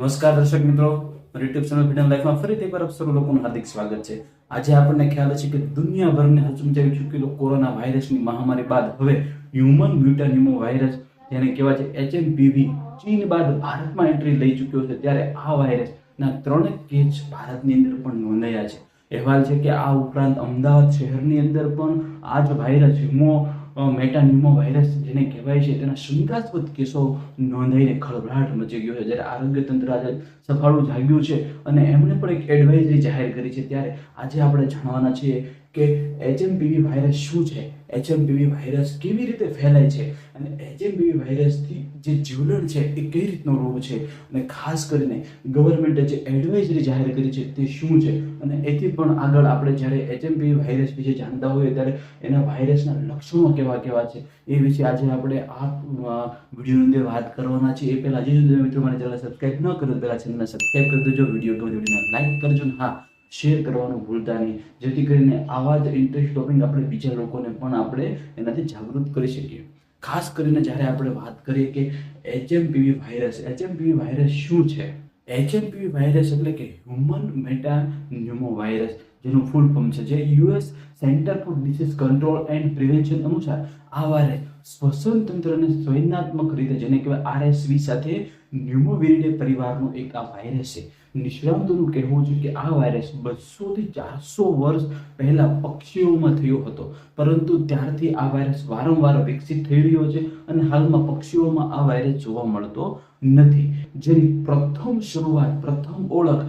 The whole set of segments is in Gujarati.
નમસ્કાર દર્શક મિત્રો. યુટ્યુબ ચેનલ ફ્રીડમ લાઈફમાં ફરીથી એકવાર આપ સર્વ લોકોનું હાર્દિક સ્વાગત છે. આજે આપણને ખ્યાલ છે કે દુનિયાભરને હચમચાવી ચૂકેલો કોરોના વાયરસની મહામારી બાદ હવે હ્યુમન બ્યુટાનિમો વાયરસ જેને કહેવાય છે એચએમપીવી ચીન બાદ ભારતમાં એન્ટ્રી લઈ ચૂક્યો છે ત્યારે આ વાયરસના ત્રણ કેસ ભારતની અંદર પણ નોંધાયા છે. અહેવાલ છે કે આ ઉપરાંત અમદાવાદ શહેરની અંદર પણ આ જ વાયરસ હ્યુમો મેટાન્યુમો વાયરસ જેને કહેવાય છે, તેના શંકાસ્પદ કેસો નોંધાઈને ખળભળાટ મચી ગયો છે. જ્યારે આરોગ્ય તંત્ર આજે સફાળું જાગ્યું છે અને એમણે પણ એક એડવાઇઝરી જાહેર કરી છે. ત્યારે આજે આપણે જાણવાના છીએ કે એચએમપીવી વાયરસ શું છે? એચએમપીવી વાયરસ કેવી રીતે ફેલાય છે? અને એચએમપીવી વાયરસથી જે જીવલણ છે એ કઈ રીતનો રોગ છે? અને ખાસ કરીને ગવર્મેન્ટે જે એડવાઇઝરી જાહેર કરી છે તે શું છે? અને એથી પણ આગળ આપણે જ્યારે એચએમપીવી વાયરસ વિશે જાણતા હોઈએ ત્યારે એના વાયરસના લક્ષણો કેવા કેવા છે એ વિશે આજે આપણે આ વિડીયોની અંદર વાત કરવાના છે એ પહેલાં હજી સુધી મિત્રો મારી ચેનલ સબસ્ક્રાઈબ ન કરો પહેલાં ચેનલને સબસ્ક્રાઈબ કરી દેજો. વીડિયો ગમે વિડીયોને લાઈક કરજો. હા શેર કરવાનું ભૂલતા નહીં. જેથી કરીને આવા જ ઇન્ટરેસ્ટ ટોપિક આપણે બીજા લોકોને પણ આપણે એનાથી જાગૃત કરી શકીએ. ખાસ કરીને જ્યારે આપણે વાત કરીએ કે એચએમપીવી વાયરસ એચએમપીવી વાયરસ શું છે? એચએમપીવી વાયરસ એટલે કે હ્યુમન મેટા ન્યુમો વાયરસ જેનું ફૂલ ફોર્મ છે. જે US center for disease control and prevention અનુસાર આ વાયરસ શ્વસન તંત્રને સંવેદનાત્મક રીતે, જેને કહેવાય આરએસવી સાથે ન્યુમોવિરિડે પરિવારનો એક આ વાયરસ છે. નિષ્ણાંતોનું કહેવું છે કે આ વાયરસ બસોથી ચારસો વર્ષ પહેલાં પક્ષીઓમાં થયો હતો. પરંતુ ત્યારથી આ વાયરસ વારંવાર વિકસિત થઈ રહ્યો છે અને હાલમાં પક્ષીઓમાં આ વાયરસ જોવા મળતો નથી. જેની પ્રથમ શરૂઆત, પ્રથમ ઓળખ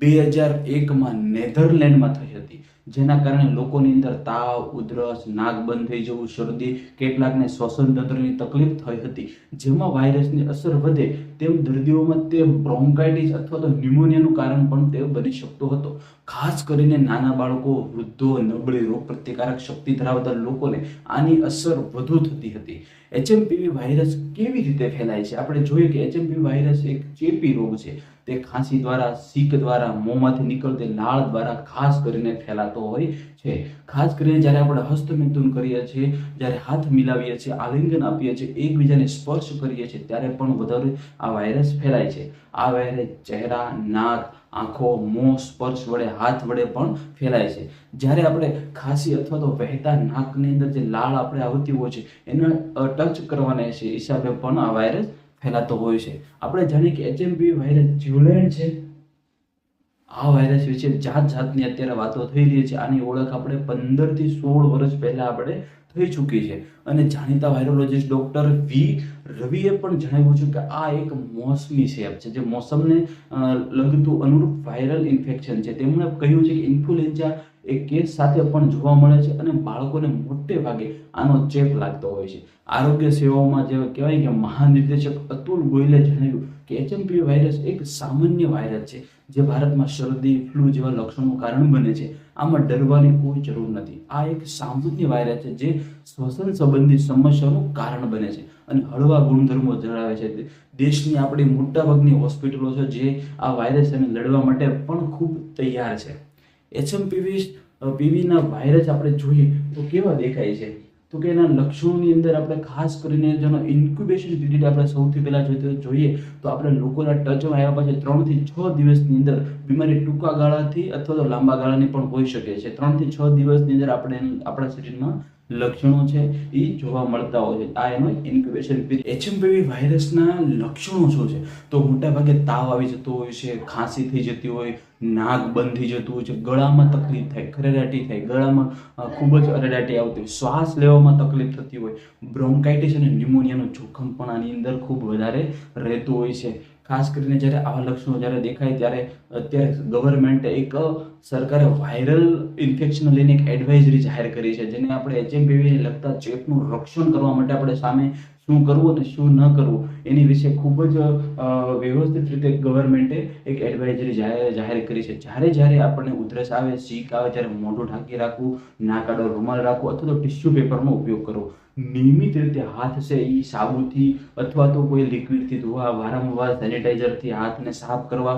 બે હજાર એકમાં નેધરલેન્ડમાં થઈ હતી. જેના કારણે લોકોની અંદર તાવ, ઉધરસ, નાક બંધ થઈ જવું, શરદી, કેટલાકને શ્વસન તંત્રની તકલીફ થઈ હતી. જેમાં વાયરસની અસર વધે તેમ દર્દીઓમાં તે બ્રોન્કાઇટિસ અથવા તો ન્યુમોનિયાનું કારણ પણ તે બની શકતો હતો. ખાસ કરીને નાના બાળકો, વૃદ્ધો નબળી રોગ પ્રતિકારક શક્તિ ધરાવતા લોકોને આની અસર વધુ થતી હતી. એચએમપીવી વાયરસ કેવી રીતે ફેલાય છે? આપણે જોઈએ કે એચએમપીવી વાયરસ એક ચેપી રોગ છે. તે ખાંસી દ્વારા સીક દ્વારા, મોંમાંથી નીકળતી લાળ દ્વારા ખાસ કરીને ફેલાતો હોય છે. ખાસ કરીને જ્યારે આપણે હસ્તમિથુન કરીએ છીએ, જ્યારે હાથ મિલાવીએ છીએ, આલિંગન આપીએ છીએ, એકબીજાને સ્પર્શ કરીએ છીએ, ત્યારે પણ વધારે આ વાયરસ ફેલાય છે. આ વાયરસ ચહેરા, નાક, આંખો, મોં, સ્પર્શ વડે, હાથ વડે પણ ફેલાય છે. જ્યારે આપણે ખાંસી અથવા તો વહેતા નાકની અંદર જે લાળ આપણે આવતી હોય છે, એને ટચ કરવાના છે હિસાબે પણ આ વાયરસ ફેલાતો હોય છે. આપણે જાણીએ કે એચએમપી વાયરસ જીવલેણ છે. આ વાયરસ વિશે જાત જાતની અત્યારે વાતો થઈ રહી છે. આની ઓળખ આપણે પંદરથી સોળ વર્ષ પહેલા આપણે થઈ ચૂકી છે. અને જાણીતા વાયરોલોજીસ્ટ ડોક્ટર વી રવિએ પણ જણાવ્યું છે કે આ એક મોસમી સેપ છે. જે મોસમને લગતું અનુરૂપ વાયરલ ઇન્ફેક્શન છે. તેમણે કહ્યું છે કે ઇન્ફ્લુએન્ઝા એ કેસ સાથે પણ જોવા મળે છે અને બાળકોને મોટે ભાગે આનો ચેપ લાગતો હોય છે. આરોગ્ય સેવાઓમાં જે કહેવાય કે મહાનિર્દેશક અતુલ ગોયલે જણાવ્યું કે એચએમપી વાયરસ એક સામાન્ય વાયરસ છે, જે ભારતમાં શરદી ફ્લૂ જેવા લક્ષણોનું કારણ બને છે. આમાં ડરવાની કોઈ જરૂર નથી. આ એક સામાન્ય વાયરસ છે, જે શ્વસન સંબંધિત સમસ્યાનું કારણ બને છે અને હળવા ગુણધર્મો ધરાવે છે. દેશની આપણી મોટાભાગની હોસ્પિટલો છે, જે આ વાયરસને લડવા માટે પણ ખૂબ તૈયાર છે. એચએમપીવી પીવીના વાયરસ આપણે જોઈએ તો કેવા દેખાય છે? તો કે એના લક્ષણોની અંદર આપણે ખાસ કરીને જેનો ઇન્ક્યુબેશન પીરિયડ આપણે સૌથી પહેલાં જોઈએ જોઈએ તો આપણે લોકોના ટચમાં આવ્યા પછી ત્રણથી છ દિવસની અંદર બીમારી ટૂંકા ગાળાથી અથવા તો લાંબા ગાળાની પણ હોઈ શકે છે. ત્રણથી છ દિવસની અંદર આપણે આપણા શરીરમાં લક્ષણો છે એ જોવા મળતા હોય છે. આ એનો ઇન્ક્યુબેશન પીરિયડ એચએમપીવી વાયરસના લક્ષણો શું છે? તો મોટાભાગે તાવ આવી જતો હોય છે, ખાંસી થઈ જતી હોય, નાક બંધ જતું હોય છે, ગળામાં તકલીફ થાય, ખરેરાટી થાય, ગળામાં ખૂબ જ અરેરાટી આવતી હોય, શ્વાસ લેવામાં તકલીફ થતી હોય, બ્રોન્કાઇટિસ અને ન્યુમોનિયાનું જોખમ પણ આની અંદર ખૂબ વધારે રહેતું હોય છે. ખાસ કરીને જ્યારે આવા લક્ષણો જ્યારે દેખાય ત્યારે અત્યારે ગવર્મેન્ટે એક સરકારે વાયરલ ઇન્ફેક્શન લઈને એક એડવાઇઝરી જાહેર કરી છે, જેને આપણે એચએમપીવીને લગતા ચેપનું રક્ષણ કરવા માટે આપણે સામે શું કરવું અને શું ન કરવું. એની વિશે ખૂબ જ વ્યવસ્થિત રીતે ગવર્મેન્ટે એક એડવાઇઝરી જાહેર કરી છે. જ્યારે જ્યારે આપણને ઉધરસ આવે છીંક આવે ત્યારે મોઢું ઢાંકી રાખવું, નાક આડો રૂમાલ રાખવો અથવા તો ટિશ્યુ પેપરનો ઉપયોગ કરવો. નિયમિત રીતે હાથ છે એ સાબુથી અથવા તો કોઈ લિક્વિડથી ધોવા, વારંવાર સેનિટાઈઝરથી હાથને સાફ કરવા,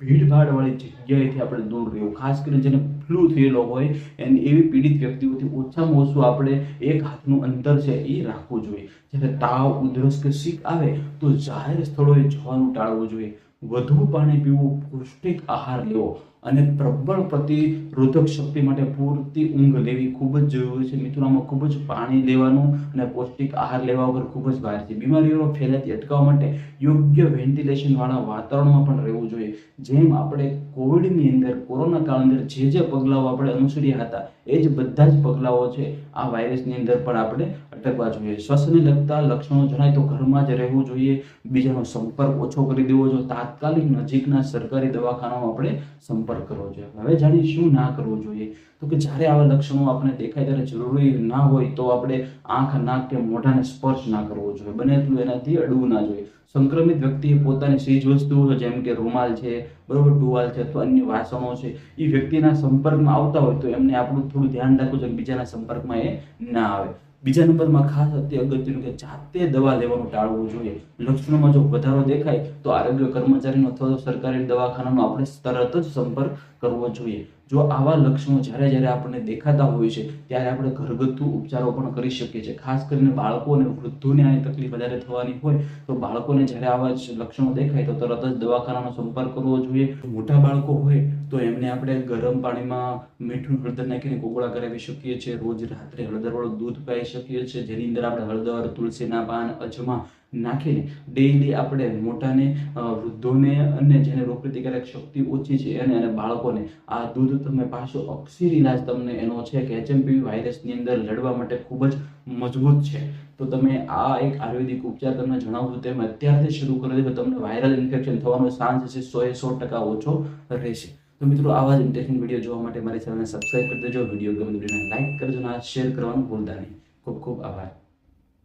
ભીડભાડવાળી જગ્યાએથી આપણે દૂર રહેવું. ખાસ કરીને જેને ફ્લૂ થયેલો હોય, એને, એવી પીડિત વ્યક્તિઓથી ઓછામાં ઓછું આપણે એક હાથનું અંતર છે એ રાખવું જોઈએ. જ્યારે તાવ, ઉધરસ કે શીખ આવે તો જાહેર સ્થળોએ જવાનું ટાળવું જોઈએ. વધુ પાણી પીવું, પૌષ્ટિક આહાર લેવો અને પ્રબળ પ્રતિરોધક શક્તિ માટે પૂરતી ઊંઘ લેવી ખૂબ જ જરૂરી છે. મિત્રો ખૂબ જ પાણી લેવાનું અને પૌષ્ટિક આહાર લેવા વગર ખૂબ જ ભારે છે. બીમારીઓ ફેલાતી, અટકાવવા માટે યોગ્ય વેન્ટિલેશનવાળા વાતાવરણમાં પણ રહેવું જોઈએ. જેમ આપણે કોવિડની અંદર, કોરોના કાળ અંદર જે જે પગલાઓ આપણે અનુસર્યા હતા, એ જ બધા જ પગલાઓ છે. આ વાયરસની અંદર પણ આપણે અટકવા જોઈએ. શ્વસનને લગતા લક્ષણો જણાય તો ઘરમાં જ રહેવું જોઈએ. બીજાનો સંપર્ક ઓછો કરી દેવો જોઈએ. તાત્કાલિક નજીકના સરકારી દવાખાનામાં આપણે સંપર્ક કરવો જોઈએ. હવે જાણીએ શું ના કરવું જોઈએ. તો કે જ્યારે આવા લક્ષણો આપણે દેખાય ત્યારે જરૂરી ના હોય તો આપણે આંખ, નાક કે મોઢાને સ્પર્શ ના કરવો જોઈએ. બને એટલું એનાથી અડવું ના જોઈએ. સંક્રમિત વ્યક્તિએ પોતાની ચીજ વસ્તુઓ જેમ કે રૂમાલ છે, બરોબર, ટુવાલ છે અથવા અન્ય વાસણો છે એ વ્યક્તિના સંપર્કમાં આવતા હોય તો એમને આપણું થોડું ધ્યાન રાખવું જોઈએ બીજાના સંપર્કમાં એ ના આવે. બીજા નંબરમાં ખાસ અતિ અગત્યનું કે જાતે દવા લેવાનું ટાળવું જોઈએ. લક્ષણોમાં જો વધારો દેખાય, તો આરોગ્ય કર્મચારીનો અથવા તો સરકારી દવાખાનાનો આપણે તરત જ સંપર્ક કરવો જોઈએ. જો આવા લક્ષણો જ્યારે જ્યારે આપણને દેખાતા હોય છે, ત્યારે આપણે ઘરગથ્થુ ઉપચારો પણ કરી શકીએ છીએ. ખાસ કરીને બાળકો અને વૃદ્ધોને આની તકલીફ વધારે થવાની હોય, તો બાળકોને જ્યારે આવા લક્ષણો દેખાય, તો તરત જ દવાખાનાનો સંપર્ક કરવો જોઈએ. મોટા બાળકો હોય, તો એમને આપણે ગરમ પાણીમાં મીઠું હળદર નાખીને કોગળા કરાવી શકીએ છીએ. રોજ રાત્રે હળદરવાળું દૂધ પાઈ શકીએ છીએ. જેની અંદર આપણે હળદર, તુલસીના પાન, અજમા નાખીને ડેઈલી આપણે મોટાને વૃદ્ધોને અને જેને રોગપ્રતિકારક શક્તિ ઓછી છે અને અને બાળકોને, આ દૂધ તમે પાછો અક્ષીર ઇલાજ તમને એનો છે કે એચએમપીવી વાયરસની અંદર લડવા માટે ખૂબ જ મજબૂત છે. તો તમે આ એક આયુર્વેદિક ઉપચાર તમને જણાવું તેમ અત્યારથી શરૂ કરી તો તમને વાયરલ ઇન્ફેક્શન થવાનો ચાન્સ છે એ સો ટકા ઓછો રહેશે. તો મિત્રો, આવા જ ઇન્ટરેસ્ટિંગ વીડિયો જોવા માટે મારી ચેનલને સબસ્ક્રાઇબ કરી દેજો. વીડિયો ગમે તો લાઈક કરજો અને શેર કરવાનું ભૂલતા નહીં. ખૂબ ખૂબ આભાર.